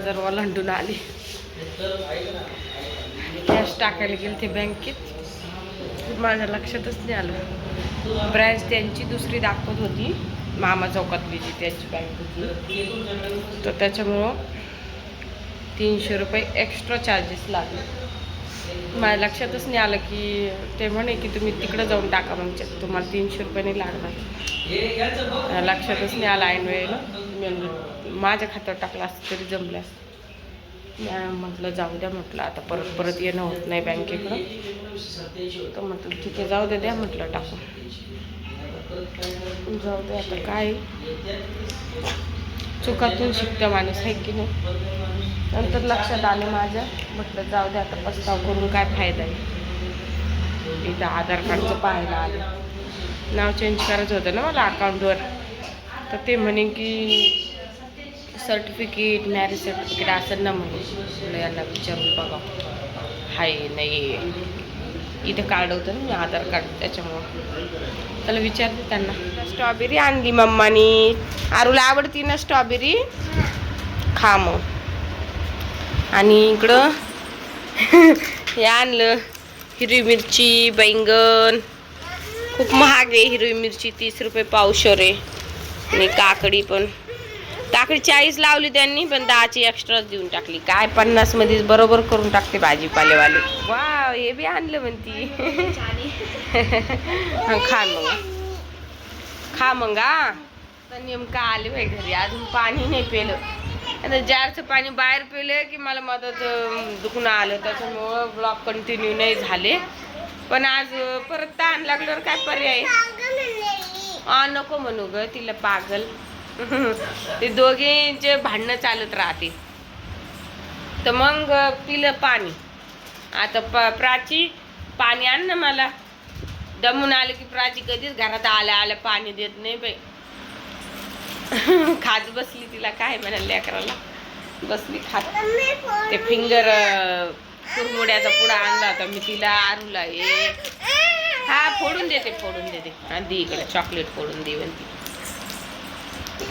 वर बाजार ओलांडून आले कॅश टाकायला गेले ते बँकेत. माझ्या लक्षातच नाही आलं. ब्रँच त्यांची दुसरी दाखवत होती. मामा चौकातली जी त्यांची बँक होती तर त्याच्यामुळं तीनशे रुपये एक्स्ट्रा चार्जेस लागले. माझ्या लक्षातच नाही आलं की ते म्हणे की तुम्ही तिकडं जाऊन टाका म्हणजे तुम्हाला तीनशे रुपये नाही लागणार. लक्षातच नाही आलं ऐन वेळेला मी माझ्या खात्यावर टाकला असतं तरी जमल्यास म्हटलं जाऊ द्या म्हटलं आता परत परत येणं होत नाही बँकेकडं. तर म्हटलं ठीक आहे जाऊ द्या द्या म्हटलं टाकून जाऊ द्या आता काय? चुकातून शिकतं माणूस आहे की नाही? नंतर लक्षात आलं माझ्या म्हटलं जाऊ दे आता पस्ताव करून काय फायदा आहे? इथं आधार कार्डचं पाहायला आलं. नाव चेंज करायचं होतं ना मला अकाउंटवर तर ते म्हणे की सर्टिफिकेट मॅरेज सर्टिफिकेट असं ना म्हणजे म्हटलं यांना विचारून बघा. हाय नाही इथं कार्ड होतं ना मी आधार कार्ड त्याच्यामुळं. त्याला विचारते त्यांना. स्ट्रॉबेरी आणली मम्मानी. आरूला आवडती ना स्ट्रॉबेरी खा मग. आणि इकडं हे आणलं हिरवी मिरची बैंगन. खूप महाग आहे हिरवी मिरची तीस रुपये पावशर आहे. आणि काकडी पण. काकडी चाळीस लावली त्यांनी पण दहाची एक्स्ट्रा देऊन टाकली. काय पन्नास मध्येच बरोबर करून टाकते भाजीपालेवाले. वा हे बी आणलं म्हणती. खा मग. खा मग हा. नेमकं आले बाई घरी अजून पाणी नाही पेलं. आता जारचं पाणी बाहेर पेलं की मला मदत दुखणं आलं. त्याच्यामुळं ब्लॉग कंटिन्यू नाही झाले. पण आज परत ताण लागल्यावर काय पर्याय? आ नको म्हणू ग तिला पागल. ते दोघींचे भांडणं चालत राहते. तर मग पिलं पाणी. आता प प्राची पाणी आण ना मला. दमून आलं की प्राची कधीच घरात आल्या आल्या पाणी देत नाही बाई. खात बसली तिला काय म्हणाल लेकराला? बसली खात. ते फिंगर कुरमुड्याचा पुडा आणला होता. मी तिला आरूला ये हा फोडून देते फोडून देते. आणि दे इकडे चॉकलेट फोडून दे म्हणते.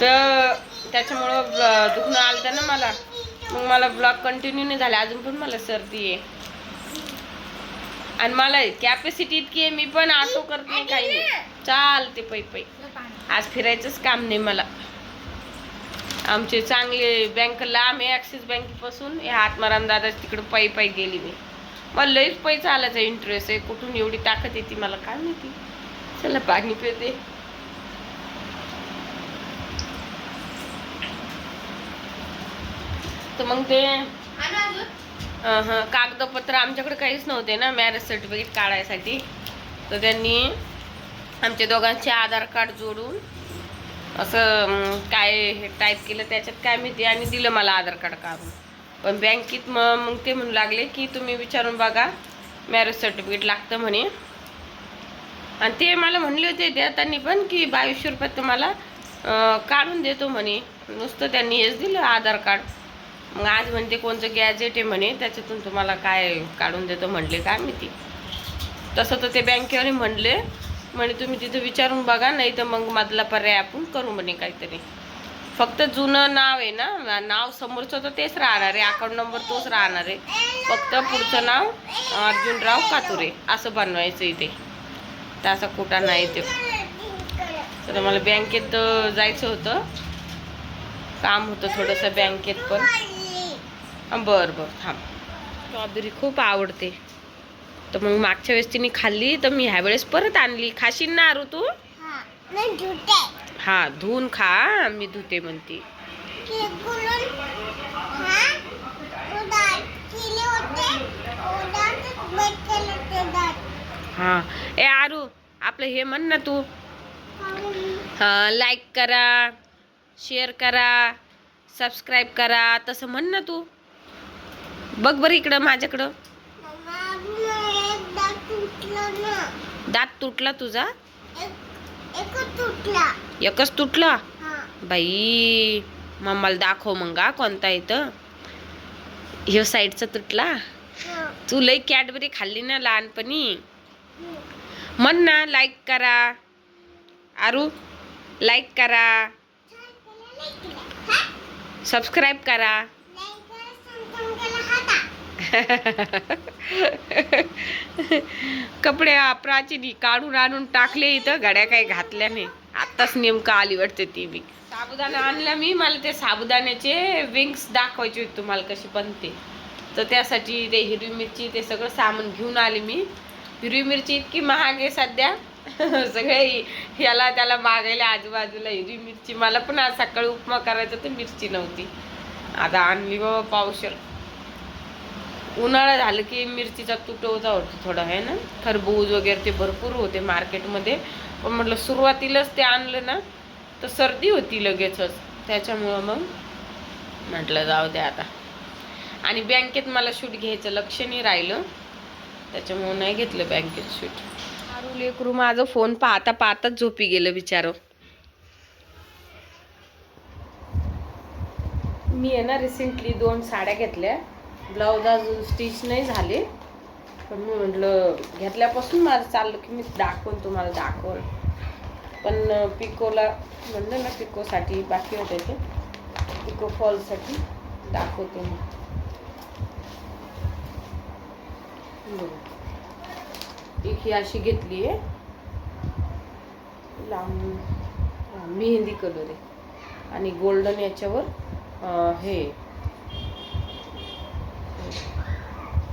तर त्याच्यामुळं दुखणं आलं ना मला. मग मला ब्लॉग कंटिन्यू नाही झाला. अजून पण मला सर्दी आहे. आणि मला कॅपॅसिटी इतकी आहे मी पण ऑटो करत नाही काही नाही. चालते पै पै. आज फिरायचंच काम नाही मला. आमचे चांगले बँक लांब आहे ॲक्सिस बँकेपासून हे आत्माराम दादा तिकडं पायी पायी गेली मी. मला लईच पैसा आल्याचा इंटरेस्ट आहे. कुठून एवढी ताकद येते मला काय माहिती. चला पाणी पिते तर मग ते हं, कागदपत्र आमच्याकडे काहीच नव्हते ना मॅरेज सर्टिफिकेट काढायसाठी. तर त्यांनी आमच्या दोघांचे आधार कार्ड जोडून असं काय हे टाईप केलं त्याच्यात काय माहिती आणि दिलं मला आधार कार्ड काढून. पण बँकेत मग मग ते म्हणू लागले की तुम्ही विचारून बघा मॅरेज सर्टिफिकेट लागतं म्हणे. आणि ते मला म्हणले होते त्या त्यांनी पण की बावीसशे रुपयात तुम्हाला काढून देतो म्हणे. नुसतं त्यांनी हेच दिलं आधार कार्ड. मग आज म्हणते कोणतं गॅजेट आहे म्हणे त्याच्यातून तुम्हाला काय काढून देतो म्हणले काय माहिती तसं तर ते बँकेवाले म्हणले म्हणे तुम्ही तिथं विचारून बघा नाही तर मग मधला पर्याय आपण करू म्हणे काहीतरी. फक्त जुनं नाव आहे ना नाव समोरचं तर तेच राहणार आहे अकाउंट नंबर तोच राहणार आहे. फक्त पुढचं नाव अर्जुनराव कातुरे असं बनवायचं इथे तर असा कुठा नाही ते. तर मला बँकेत जायचं होतं. काम होतं थोडंसं बँकेत पण. बरं बरं थांब. स्ट्रॉबेरी खूप आवडते. तर मग मागच्या वेळेस तिने खाल्ली तर मी ह्या वेळेस परत आणली. खाशील ना आरू तू? हा धुवून खा मी धुते म्हणते. हा ए आरू आपलं हे म्हण ना तू. हा लाईक करा शेअर करा सबस्क्राईब करा तसं म्हण ना तू. बघ बरं इकडं माझ्याकडं. दात तुटला तुझा? एकच तुटला. बाई मम्माला दाखव मग हा कोणता इथं? ह्यो साईडचा तुटला? तू लई कॅडबरी खाल्ली ना लहानपणी. म्हण ना लाईक करा. आरू लाईक करा. सबस्क्राईब करा. कपडे प्राचीनी काढून आणून टाकले इथं गाड्या काही घातल्या नाही. आत्ताच नेमकं आली वाटते ती मी साबुदाणा आणला मी मला ते साबुदाण्याचे विंग्स दाखवायचे होते तुम्हाला कशी बनते. तर त्यासाठी ते हिरवी मिरची ते सगळं सामान घेऊन आले मी. हिरवी मिरची इतकी महाग आहे सध्या. सगळे याला त्याला मागायला आजूबाजूला हिरवी मिरची. मला पण आज सकाळी उपमा करायचा तर मिरची नव्हती. आता आणली बाबा पावशर. उन्हाळा झालं की मिरचीचा तुटवता होतो थोडा आहे ना? खरबूज वगैरे ते भरपूर होते मार्केटमध्ये. पण म्हटलं सुरुवातीलाच ते आणलं ना तर सर्दी होती लगेचच. त्याच्यामुळं मग म्हटलं जाऊ द्या आता. आणि बँकेत मला शूट घ्यायचं लक्ष नाही राहिलं. त्याच्यामुळं नाही घेतलं बँकेत शूट. आरू लेकरू माझं फोन पाहता पाहताच झोपी गेलं बिचारं. मी आहे ना रिसेंटली दोन साड्या घेतल्या. ब्लाऊज अजून स्टिच नाही झाले. पण मी म्हटलं घेतल्यापासून माझं चाललं की मी दाखवून तुम्हाला दाखवल. पण पिकोला म्हणलं ना पिकोसाठी बाकी होते ते. पिको फॉलसाठी दाखवते मी. एक ही अशी घेतली आहे. लांब मेहंदी कलर आहे. आणि गोल्डन याच्यावर हे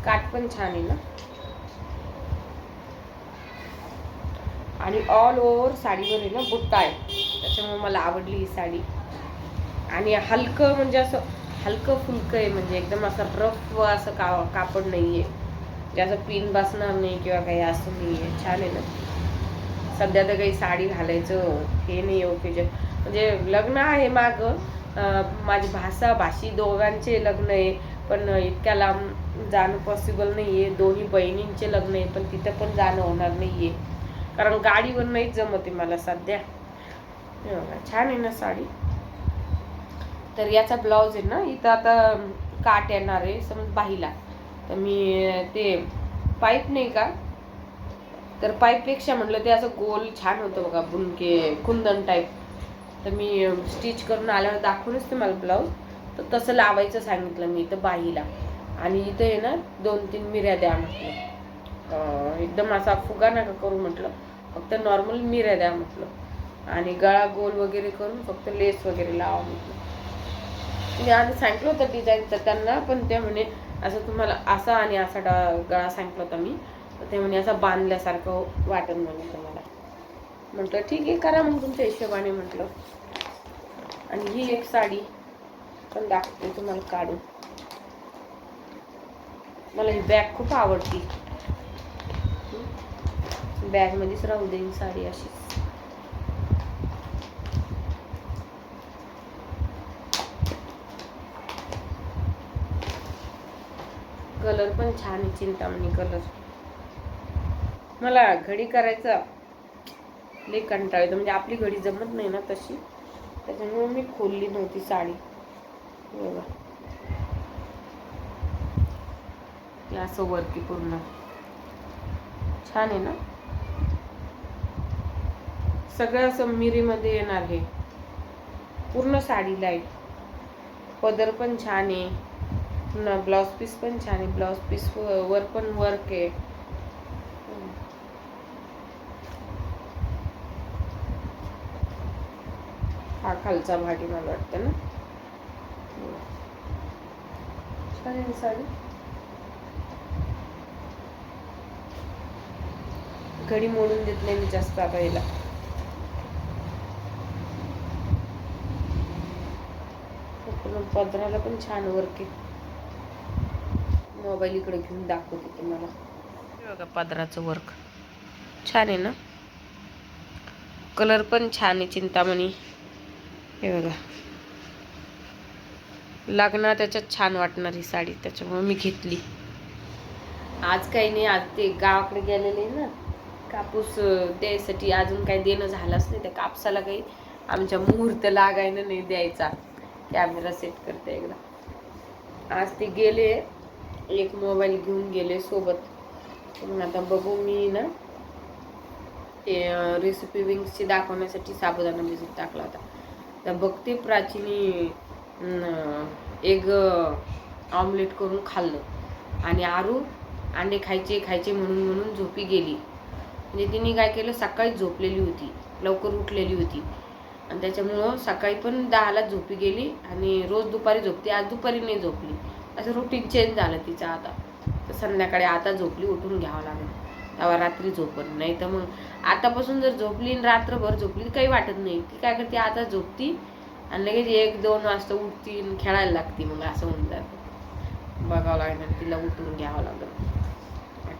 काठ पण छान आहे ना. आणि ऑल ओव्हर साडीवर आहे ना बुट्टा आहे. त्याच्यामुळे मला आवडली ही साडी. आणि हलकं म्हणजे असं हलकं फुलकं आहे म्हणजे एकदम असं रफ असं का कापड नाही आहे म्हणजे असं पिन बसणार नाही किंवा काही असं नाही आहे छान आहे ना. सध्या तर काही साडी घालायचं हे नाही ओकेजन म्हणजे लग्न आहे माग. माझी भाषा भाषी दोघांचे लग्न आहे. पण इतक्या लांब जाणं पॉसिबल नाही आहे दोन्ही बहिणींचे लग्न आहे पण तिथं पण जाणं होणार नाही आहे कारण गाडीवर नाहीच जमते मला सध्या. बघा, छान आहे ना साडी. तर याचा ब्लाऊज आहे ना इथं आता काट येणार आहे समज बाहीला. तर मी ते पाईप नाही का? तर पाईपपेक्षा म्हटलं ते असं गोल छान होतं बघा बुनके कुंदन टाईप तर मी स्टिच करून आल्यावर दाखवूनच तुम्हाला ब्लाऊज तर तसं लावायचं सांगितलं मी इथं बाईला. आणि इथं आहे ना दोन तीन मिऱ्या द्या म्हटलं. एकदम असा फुगा नका करू म्हटलं. फक्त नॉर्मल मिऱ्या द्या म्हटलं. आणि गळा गोल वगैरे करून फक्त लेस वगैरे लावा म्हटलं. मी आधी सांगितलं होतं डिझाईनचं त्यांना पण ते म्हणे असं तुम्हाला असा आणि असा डा गळा सांगितलं होता मी. तर ते म्हणे असं बांधल्यासारखं वाटत म्हणे तुम्हाला. म्हटलं ठीक आहे करा मग तुमच्या हिशोबाने म्हटलं. आणि ही एक साडी. पण दाखवते तुम्हाला काढून. मला ही बॅग खूप आवडती. बॅग मध्येच राहू देईन साडी अशी कलर पण छान आहे चिंतामणी कलर. मला घडी करायचा लई कंटाळ येतो. म्हणजे आपली घडी जमत नाही ना तशी. त्याच्यामुळे मी खोलली नव्हती साडी. हे बघा असं वरती पूर्ण. छान आहे ना? सगळं असं मिरीमध्ये येणार हे. पूर्ण साडी लाइट पदर पण छान आहे. पुन्हा ब्लाऊज पीस पण छान आहे. ब्लाऊज पीस वर पण वर्क आहे. हा खालचा भाटी मला वाटतं ना? छान आहे घडी मोडून देत नाही मी जास्त आता याला पदराला पण छान वर्क आहे. मोबाईल इकडे घेऊन दाखवते तुम्हाला. हे बघा पदराचं वर्क छान आहे ना? कलर पण छान आहे चिंतामणी. हे बघा. लागणार त्याच्यात छान वाटणार ही साडी त्याच्यामुळे मी घेतली. आज काही नाही आज ते गावाकडे गेलेले ना कापूस द्यायसाठी अजून काही देणं झालंच नाही त्या कापसाला काही आमच्या मुहूर्त लागायला नाही द्यायचा. कॅमेरा सेट करते एकदा. आज ते गेले एक मोबाईल घेऊन गेले सोबत. मग आता बघू मी ना ते रेसिपी विंग्सची दाखवण्यासाठी साबुदाणा भिजत टाकला होता. तर बघते प्राचीनी एग ऑमलेट करून खाल्लं. आणि आरू अंडे खायचे खायचे म्हणून म्हणून झोपी गेली. म्हणजे तिने काय केलं? सकाळी झोपलेली होती. लवकर उठलेली होती. आणि त्याच्यामुळं सकाळी पण दहालाच झोपी गेली आणि रोज दुपारी झोपते. आज दुपारी नाही झोपली. असं रुटीन चेंज झालं तिचं आता. तर संध्याकाळी आता झोपली उठून घ्यावं लागलं. तेव्हा रात्री झोपण नाही तर मग आतापासून जर झोपली आणि रात्रभर झोपली तर काही वाटत नाही. ती काय करते? आता झोपती. आणि लगेच एक दोन वाजता उठती आणि खेळायला लागते मग असं होऊन जातं. बघावं लागणार तिला उठून घ्यावं लागलं.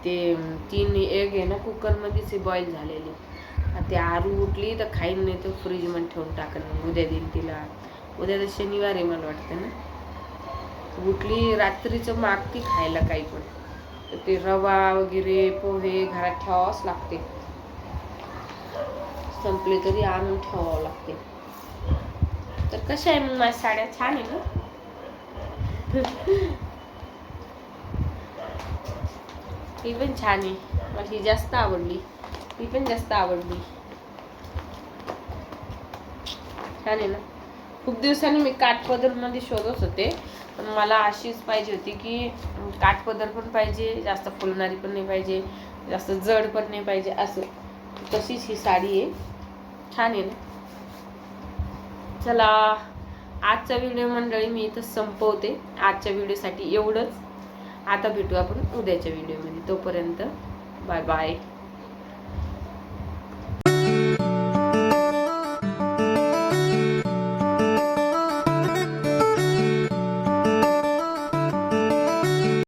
ते तीन एग आहे ना कुकरमध्येच बॉईल झालेली. ते आरू उठली तर खाईन नाही तर फ्रीजमध्ये ठेवून टाकन. उद्या देईन तिला. उद्या तर शनिवार आहे मला वाटतं ना. उठली रात्रीचं मागती खायला काही पण. तर ते रवा वगैरे पोहे घरात ठेवावंच लागते. संपले तरी आणून ठेवावं लागते. तर कशा आहे मग माझ्या साड्या? छान आहे ना? ही पण छान आहे. मला ही जास्त आवडली. ही पण जास्त आवडली. छान आहे ना? खूप दिवसांनी मी काठपदरमध्ये शोधत होते. पण मला अशीच पाहिजे होती की काठपदर पण पाहिजे जास्त फुलणारी पण नाही पाहिजे जास्त जड पण नाही पाहिजे असं. तशीच ही साडी आहे. छान आहे ना? चला आजचा व्हिडिओ मंडळी मी इथं संपवते. आजच्या व्हिडिओसाठी एवढंच. आता भेटू आपण उद्याच्या व्हिडिओमध्ये तोपर्यंत बाय बाय